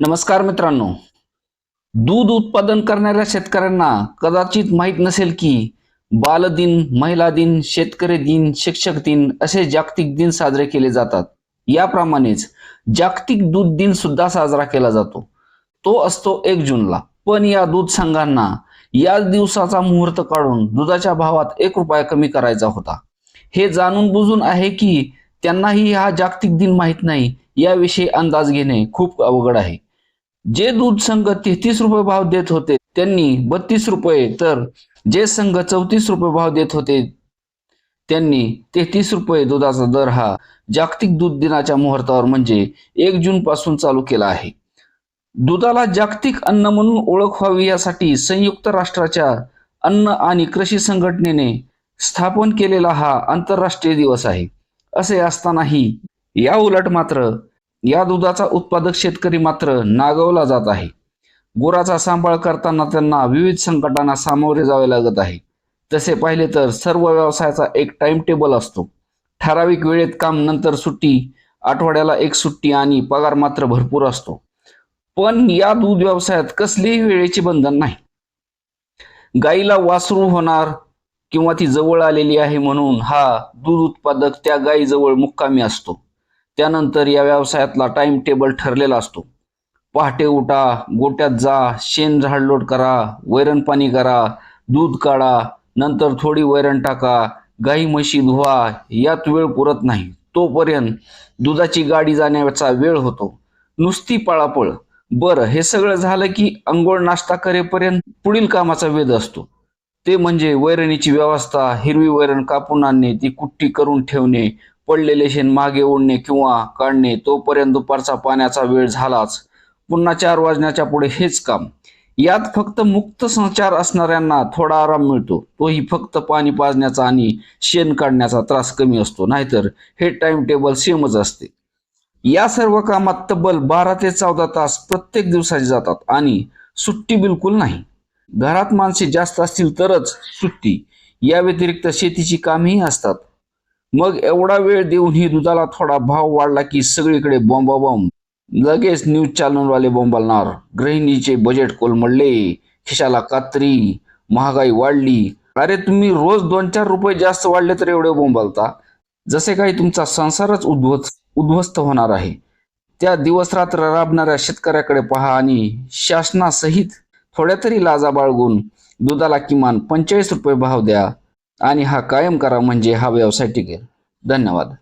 नमस्कार मित्रांनो. दूध उत्पादन करणाऱ्या शेतकऱ्यांना कदाचित माहीत नसेल की बालदिन महिला दिन शेतकरी दिन शिक्षक दिन असे जागतिक दिन साजरे केले जातात. याप्रमाणेच जागतिक दूध दिन सुद्धा साजरा केला जातो. तो असतो एक जूनला. पण या दूध संघांना या दिवसाचा मुहूर्त काढून दुधाच्या भावात एक रुपया कमी करायचा होता. हे जाणून बुजून आहे की त्यांनाही हा जागतिक दिन माहीत नाही. याविषयी अंदाज घेणे खूप अवघड आहे. जे दूध संघ तेहतीस रुपये भाव देत होते त्यांनी बत्तीस रुपये तर जे संघ चौतीस रुपये भाव देत होते त्यांनी तेहतीस रुपये दुधाचा दर हा जागतिक दूध दिनाच्या मुहूर्तावर म्हणजे एक जून पासून चालू केला आहे. दुधाला जागतिक अन्न म्हणून ओळख व्हावी यासाठी संयुक्त राष्ट्राच्या अन्न आणि कृषी संघटनेने स्थापन केलेला हा आंतरराष्ट्रीय दिवस आहे. असे असतानाही या उलट मात्र या दुधाचा उत्पादक शेतकरी मात्र नागवला जात आहे. गुराचा सांभाळ करताना त्यांना विविध संकटांना सामोरे जावे लागत आहे. तसे पाहिले तर सर्व व्यवसायाचा एक टाइम टेबल असतो. ठराविक वेळेत काम नंतर सुट्टी आठवड्याला एक सुट्टी आणि पगार मात्र भरपूर असतो. पण या दूध व्यवसायात कसलीही वेळेचे बंधन नाही. गाईला वासरू होणार किंवा ती जवळ आलेली आहे म्हणून हा दूध उत्पादक त्या गायीजवळ मुक्कामी असतो. त्यानंतर या व्यवसायातला टाइम टेबल ठरलेला असतो. पहाटे उठा गोट्यात जा शेण झाडलोट करा वैरण पाणी करा दूध काढा नंतर थोडी वैरण टाका गाई म्हशी धुवा यात वेळ पुरत नाही. तोपर्यंत दुधाची गाडी जाण्याचा वेळ होतो. नुसती पळापळ. बरं हे सगळं झालं की अंघोळ नाश्ता करेपर्यंत पुढील कामाचा वेध असतो. ते म्हणजे वैरणीची व्यवस्था हिरवी वैरण कापून आणणे ती कुट्टी करून ठेवणे पडलेले शेण मागे ओढणे किंवा काढणे तोपर्यंत दुपारचा पाण्याचा वेळ झालाच. पुन्हा चार वाजण्याच्या पुढे हेच काम. यात फक्त मुक्त संचार असणाऱ्यांना थोडा आराम मिळतो. तोही फक्त पाणी पाजण्याचा आणि शेण काढण्याचा त्रास कमी असतो. नाहीतर हे टाइम टेबल सेमच असते. या सर्व कामात तब्बल बारा ते चौदा तास प्रत्येक दिवसाचे जातात आणि सुट्टी बिलकुल नाही. घरात माणसे जास्त असतील तरच सुट्टी. या व्यतिरिक्त शेतीची कामेही असतात. मग एवढा वेळ देऊनही दुधाला थोडा भाव वाढला की सगळीकडे बॉम्बाबॉम्ब. लगेच न्यूज चॅनलवाले बोंबालणार. गृहिणीचे बजेट कोलमडले. खिशाला कात्री. महागाई वाढली. अरे तुम्ही रोज दोन चार रुपये जास्त वाढले तर एवढे बोंबालता. जसे काही तुमचा संसारच उद्ध्वस्त उद्ध्वस्त होणार आहे. त्या दिवस रात्र राबणाऱ्या शेतकऱ्याकडे पहा आणि शासनासहित थोड्या तरी लाजा बाळगून दुधाला किमान पंचेचाळीस रुपये भाव द्या. आणि हा कायम करा म्हणजे हा व्यवसाय टिकेल. धन्यवाद.